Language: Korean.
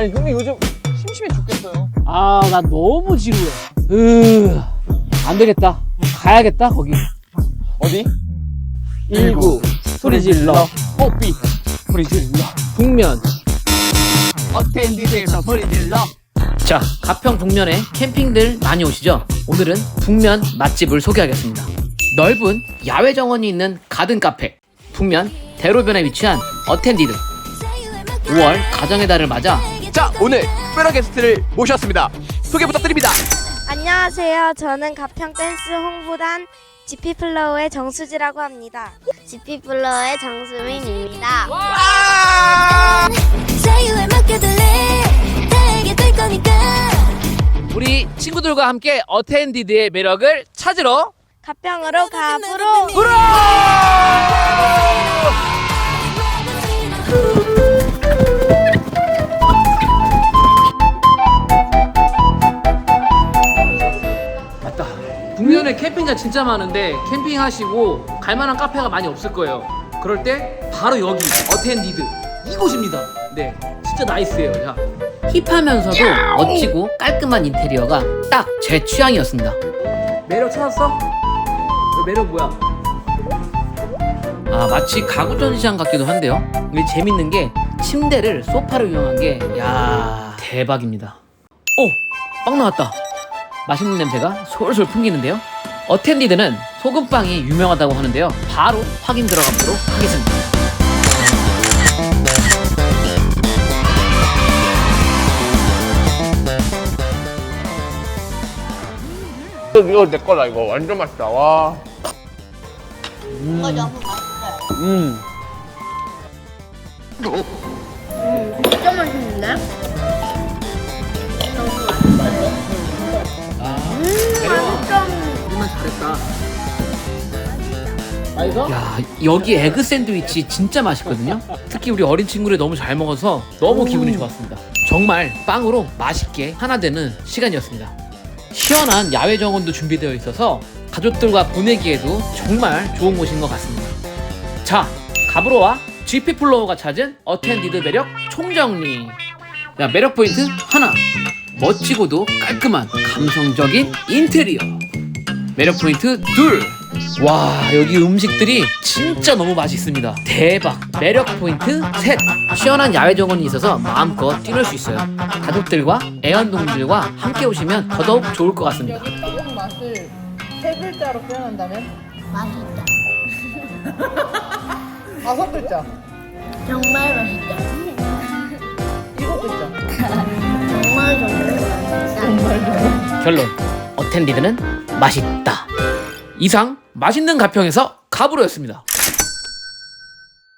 아니 형님 요즘 심심해 죽겠어요. 아, 나 너무 지루해. 으, 안 되겠다. 가야겠다, 거기. 어디? 19. 소리 질러. 뽀삐. 소리 질러. 북면. 어텐디드에서 소리 질러. 자, 가평 북면에 캠핑들 많이 오시죠? 오늘은 북면 맛집을 소개하겠습니다. 넓은 야외 정원이 있는 가든 카페. 북면 대로변에 위치한 어텐디드. 5월 가정의 달을 맞아 자 오늘 특별한 게스트를 모셨습니다. 소개 부탁드립니다. 안녕하세요. 저는 가평 댄스 홍보단 지피플로우의 정수지라고 합니다. 지피플로우의 정수민입니다. 자유에 맡겨둘래 나에게 될 거니까 우리 친구들과 함께 어텐디드의 매력을 찾으러 가평으로 가부로 불어! 캠핑장 진짜 많은데 캠핑하시고 갈만한 카페가 많이 없을 거예요. 그럴 때 바로 여기 어텐디드 이곳입니다. 네, 진짜 나이스해요. 자, 힙하면서도 멋지고 깔끔한 인테리어가 딱 제 취향이었습니다. 매력 찾았어? 너 매력 뭐야? 아 마치 가구 전시장 같기도 한데요. 이게 재밌는 게 침대를 소파로 이용한 게 야 대박입니다. 오, 빵 나왔다. 맛있는 냄새가 솔솔 풍기는데요. 어텐디드는 소금빵이 유명하다고 하는데요. 바로 확인 들어가 보도록 하겠습니다. 이거 내 거다 이거 완전 맛있다. 와. 음. 음. 진짜 맛있는데? 야 여기 에그 샌드위치 진짜 맛있거든요. 특히 우리 어린 친구들이 너무 잘 먹어서 너무 기분이 좋았습니다. 정말 빵으로 맛있게 하나 되는 시간이었습니다. 시원한 야외 정원도 준비되어 있어서 가족들과 보내기에도 정말 좋은 곳인 것 같습니다. 자, 가브로와 GP 플로어가 찾은 어텐디드 매력 총정리. 야, 매력 포인트 하나. 멋지고도 깔끔한 감성적인 인테리어. 매력 포인트 둘. 와, 여기 음식들이 진짜 너무 맛있습니다. 대박. 매력 포인트 셋. 시원한 야외 정원이 있어서 마음껏 뛰놀 수 있어요. 가족들과 애완동물들과 함께 오시면 더더욱 좋을 것 같습니다. 떡 맛을 세 글자로 표현한다면 맛있다 다섯 글자, 정말 맛있다 일곱 글자. 정말 정말 맛있다 결론. 어텐디드는 맛있다. 이상 맛있는 가평에서 가브로였습니다.